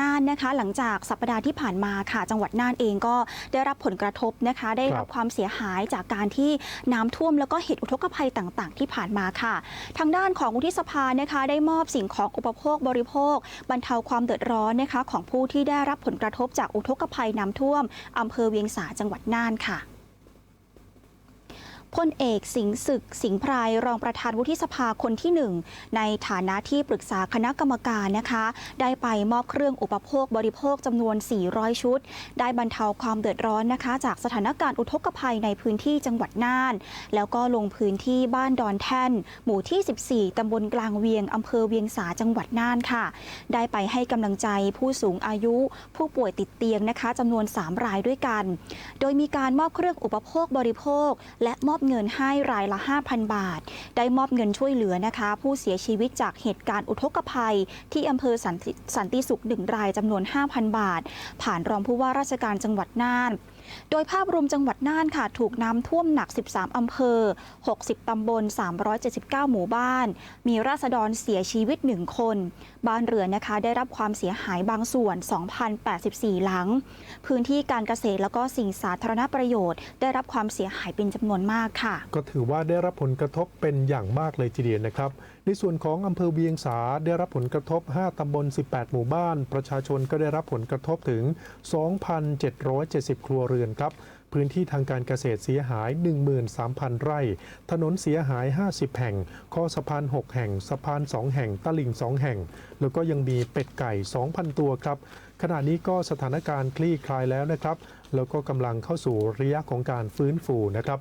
น่านนะคะ หลังจากสัปดาห์ที่ผ่านมาค่ะ จังหวัดน่านเองก็ได้รับผลกระทบนะคะ ได้รับครับความเสียหายจากการที่น้ำท่วมแล้วก็เหตุอุทกภัยต่าง ๆ ที่ผ่านมาค่ะ ทางด้านของวุฒิสภานะคะ ได้มอบสิ่งของอุปโภคบริโภค บรรเทาความเดือดร้อนนะคะ ของผู้ที่ได้รับผลกระทบจากอุทกภัยน้ำท่วมอำเภอเวียงสาจังหวัดน่านค่ะ พลเอกสิงศึกสิงห์ไพรรองประธานวุฒิสภาคนที่หนึ่งในฐานะที่ปรึกษาคณะกรรมการนะคะ ได้ไปมอบเครื่องอุปโภคบริโภคจำนวน 400 ชุด ได้บรรเทาความเดือดร้อนนะคะ จากสถานการณ์อุทกภัยในพื้นที่จังหวัดน่าน แล้วก็ลงพื้นที่บ้านดอนแท่น หมู่ที่ 14 ตำบลกลางเวียงอำเภอเวียงสาจังหวัดน่านค่ะ ได้ไปให้กำลังใจผู้สูงอายุ ผู้ป่วยติดเตียงนะคะจำนวน 3 รายด้วยกัน โดยมีการมอบเครื่องอุปโภคบริโภค และมอบเงินให้รายละ 5,000 บาท ได้มอบเงินช่วยเหลือนะคะ ผู้เสียชีวิตจากเหตุการณ์อุทกภัย ที่อำเภอสันติสันติสุขหนึ่งรายจำนวน 5,000 บาท ผ่านรองผู้ว่าราชการจังหวัดน่านโดยภาพรวมจังหวัดน่านค่ะ ถูกน้ำท่วมหนัก 13 อำเภอ 60 ตำบล 379 หมู่บ้าน มีราษฎรเสียชีวิต 1 คน บ้านเรือนนะคะ ได้รับความเสียหายบางส่วน 2,084 หลัง พื้นที่การเกษตรแล้วก็สิ่งสาธารณประโยชน์ ได้รับความเสียหายเป็นจำนวนมากค่ะ ก็ถือว่าได้รับผลกระทบเป็นอย่างมากเลยทีเดียวนะครับ ในส่วนของอำเภอเวียงสาได้รับผลกระทบ 5 ตำบล 18 หมู่บ้าน ประชาชนก็ได้รับผลกระทบถึง 2,770 ครัวเรือนครับ พื้นที่ทางการเกษตรเสียหาย 13,000 ไร่ ถนนเสียหาย 50 แห่ง ข้อสะพาน 6 แห่ง สะพาน 2 แห่ง ตลิ่ง 2 แห่ง แล้วก็ยังมีเป็ดไก่ 2,000 ตัวครับ ขณะนี้ก็สถานการณ์คลี่คลายแล้วนะครับ แล้วก็กำลังเข้าสู่ระยะของการฟื้นฟูนะครับ